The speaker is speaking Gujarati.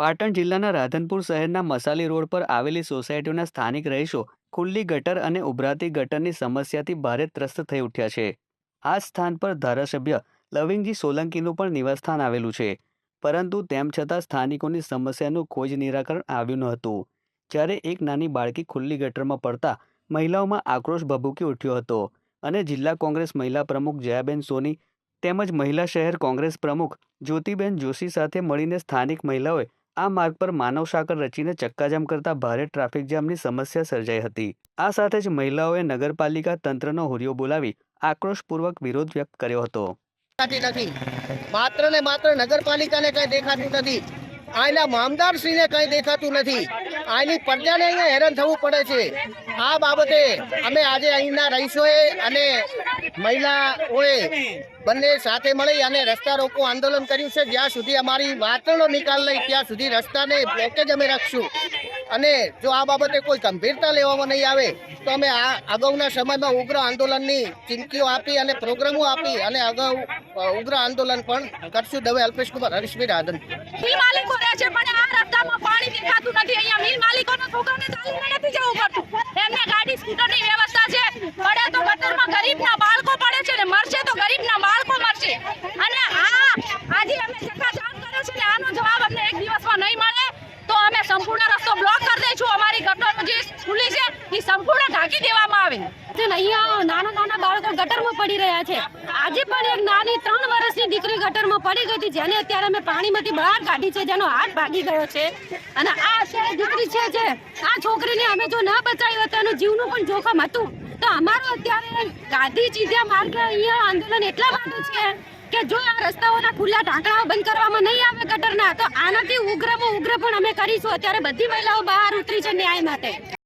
પાટણ જિલ્લાના રાધનપુર શહેરના મસાલી રોડ પર આવેલી સોસાયટીઓના સ્થાનિક રહીશો ખુલ્લી ગટર અને ઉભરાતી ગટરની સમસ્યાથી ભારે ત્રસ્ત થઈ ઉઠ્યા છે. આ સ્થાન પર ધારાસભ્ય લવિંગજી સોલંકીનું પણ નિવાસસ્થાન આવેલું છે. પરંતુ તેમ છતાં સ્થાનિકોની સમસ્યાનું ખોજ નિરાકરણ આવ્યું ન હતું. જ્યારે એક નાની બાળકી ખુલ્લી ગટરમાં પડતા મહિલાઓમાં આક્રોશ ભભૂકી ઉઠ્યો હતો અને જિલ્લા કોંગ્રેસ મહિલા પ્રમુખ જયાબેન સોની તેમજ મહિલા શહેર કોંગ્રેસ પ્રમુખ જ્યોતિબેન જોશી સાથે મળીને સ્થાનિક મહિલાઓએ આ માર્ગ પર માનવ સાંકળ રચીને ચક્કાજામ કરતા ભારે ટ્રાફિક જામની સમસ્યા સર્જાઈ હતી. આ સાથે જ મહિલાઓએ નગરપાલિકા તંત્રનો હુરિયો બોલાવી આક્રોશપૂર્વક વિરોધ વ્યક્ત કર્યો હતો. માત્ર ને માત્ર નગરપાલિકાને કઈ દેખાતું નથી. આના મામદારશ્રીને કઈ દેખાતું નથી. આની પ્રજાને અહીંયા હેરાન થવું પડે છે. આ બાબતે અમે આજે અહીંના રહીશોએ અને મહિલાઓએ બંને સાથે મળી અને રસ્તા રોકો આંદોલન કર્યું છે. જ્યાં સુધી અમારી વાતનો નિકાલ નહીં, ત્યાં સુધી રસ્તાને બ્લોકેજ અમે રાખશું. અને જો આ બાબતે કોઈ ગંભીરતા લેવામાં નહીં આવે, તો અમે આ અગાઉના સમયમાં ઉગ્ર આંદોલનની ચીમકીઓ આપી અને પ્રોગ્રામો આપી અને અગાઉ ઉગ્ર આંદોલન પણ કરશું. દવે અલ્પેશ કુમાર હરીશભાઈ રાધન મિલ માલિકો રહે છે પણ આ રસ્તામાં પાણી દેખાતું નથી અહીંયા મિલ માલિકોના છોકરાને ચાલીને નથી જવું પડતું એમને ગાડી બાળકો આનો જવાબ અમને એક દિવસમાં નહીં મળે. તો અમે સંપૂર્ણ રસ્તો બ્લોક કરી દઈશું. અમારી ગટર જે છે, એ સંપૂર્ણ ઢાંકી દેવામાં આવે. અહીંયા નાના નાના બાળકો ગટરમાં પડી રહ્યા છે. આજે પણ એક નાની ત્રણ વર્ષની દીકરી ગટરમાં પડી ગઈ હતી, જેને અત્યારે અમે પાણીમાંથી બહાર કાઢી છે, જેનો હાથ ભાગી ગયો છે. અને આ અત્યારે દીકરી છે જે, આ છોકરીને અમે જો ન બચાવી હોત એનું જીવનું પણ જોખમ હતું. તો અમારું અત્યારે ગાંધી ચીધ્યા માર્ગે અહીંયા આંદોલન એટલા માટે છે કે જો આ રસ્તાઓના ખુલ્લા ઢાંકણાઓ બંધ કરવામાં નહીં આવે ગટરના, તો આનાથી ઉગ્રમાં ઉગ્ર પણ અમે કરીશું. અત્યારે બધી મહિલાઓ બહાર ઉતરી છે ન્યાય માટે.